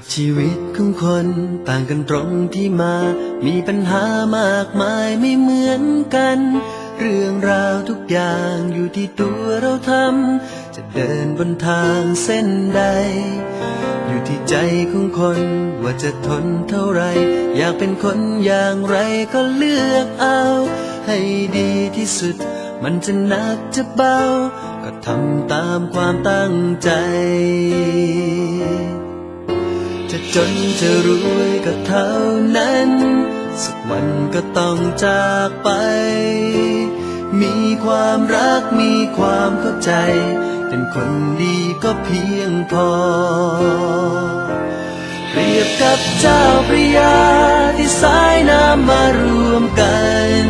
กับชีวิตของคนต่างกันตรงที่มา มีปัญหามากมายไม่เหมือนกัน เรื่องราวทุกอย่างอยู่ที่ตัวเราทำ จะเดินบนทางเส้นใด อยู่ที่ใจของคนว่าจะทนเท่าไร อยากเป็นคนอย่างไรก็เลือกเอา ให้ดีที่สุด มันจะหนักจะเบา ก็ทำตามความตั้งใจ จนจะรวยก็เท่านั้น สักวันก็ต้องจากไป มีความรักมีความเข้าใจ เป็นคนดีก็เพียงพอ เปรียบกับเจ้าพระยาที่สายน้ำมารวมกัน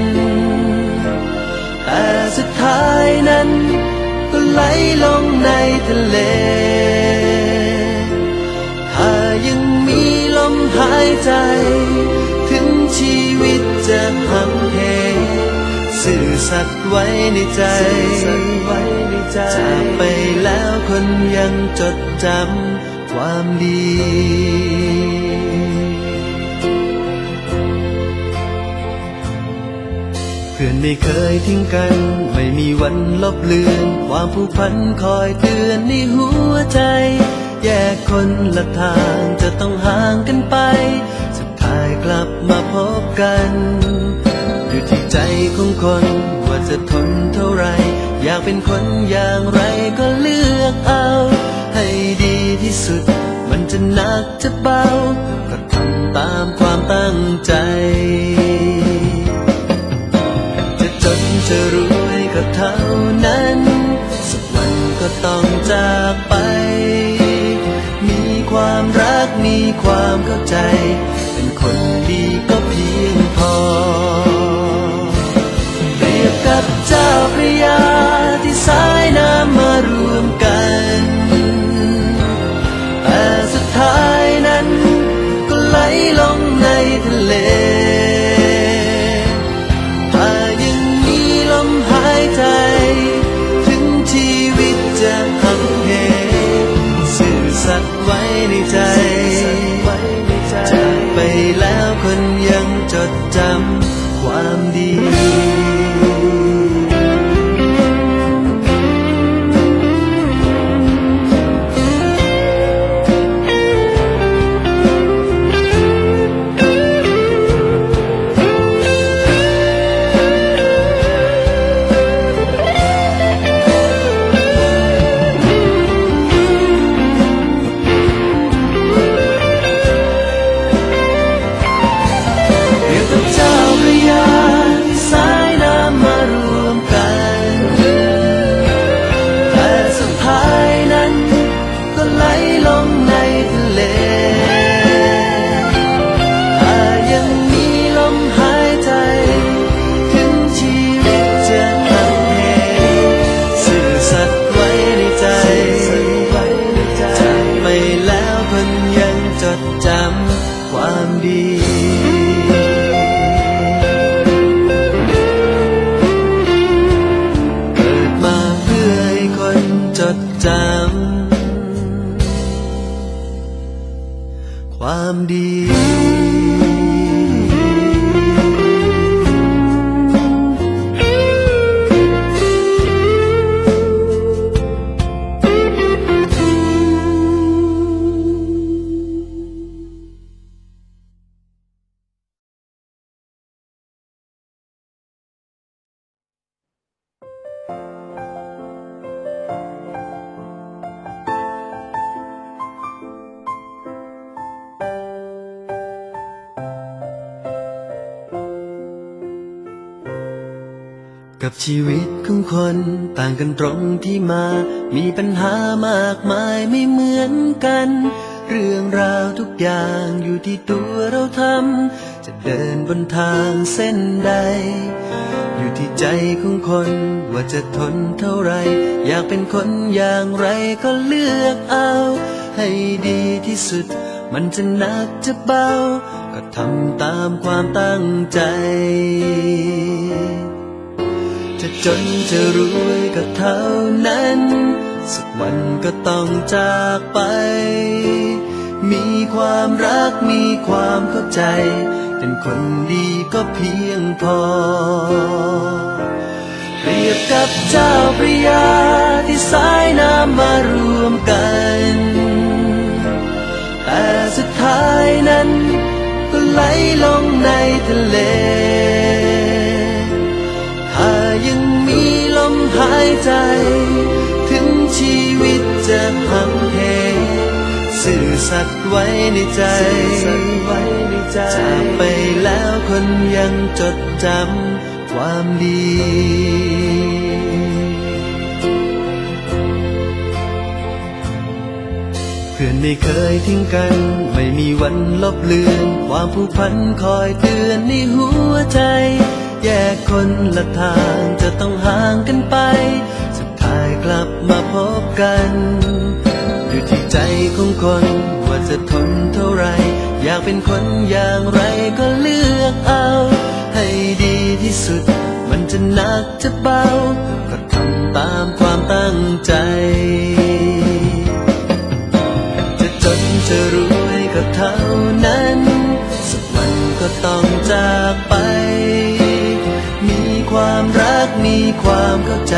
แต่สุดท้ายนั้นก็ไหลลงในทะเล หายใจ ถึงชีวิตจะพังเหสื่อสัตย์ไว้ในใจ จากไปแล้วคนยังจดจำความดีเพื่อนไม่เคยทิ้งกัน ไม่มีวันลบเลือน ความผูกพันคอยเตือนในหัวใจแยก คนละทางจะต้องห่างกันไป สุดท้ายกลับมาพบกัน อยู่ที่ใจของคนว่าจะทนเท่าไร อยากเป็นคนอย่างไรก็เลือกเอา ให้ดีที่สุด มันจะหนักจะเบา ก็ทำตามความตั้งใจ จะจนจะรวยก็เท่านั้น สักวันก็ต้องจากไป ความเข้าใจ เป็นคนดีก็เพียงพอ เปรียบกับเจ้าพระยา แล้วคนยังจดจำความดี กับชีวิตของคนต่างกันตรงที่มา มีปัญหามากมายไม่เหมือนกัน เรื่องราวทุกอย่างอยู่ที่ตัวเราทำ จะเดินบนทางเส้นใด อยู่ที่ใจของคนว่าจะทนเท่าไร อยากเป็นคนอย่างไรก็เลือกเอา ให้ดีที่สุด มันจะหนักจะเบา ก็ทำตามความตั้งใจ จนจะรวยก็เท่านั้น สักวันก็ต้องจากไปมมีความรักมีความเข้าใจ เป็นคนดีก็เพียงพอ เปรียบกับเจ้าพระยาที่สายน้ำมารวมกัน แต่สุดท้ายนั้นก็ไหลลงในทะเล สื่อสัตย์ไว้ในใจจากไปแล้วคนยังจดจำความดีเพื่อนไม่เคยทิ้งกัน ไม่มีวันลบเลือน ความผูกพันคอยเตือนในหัวใจ แยกคนละทางจะต้องห่างกันไป สุดท้ายกลับมาพบกันอยู่ที่ ใจของคนว่าจะทนเท่าไร อยากเป็นคนอย่างไรก็เลือกเอา ให้ดีที่สุด มันจะหนักจะเบา ก็ทำตามความตั้งใจ จะจนจะรวยก็เท่านั้น สักวันก็ต้องจากไป มีความรักมีความเข้าใจ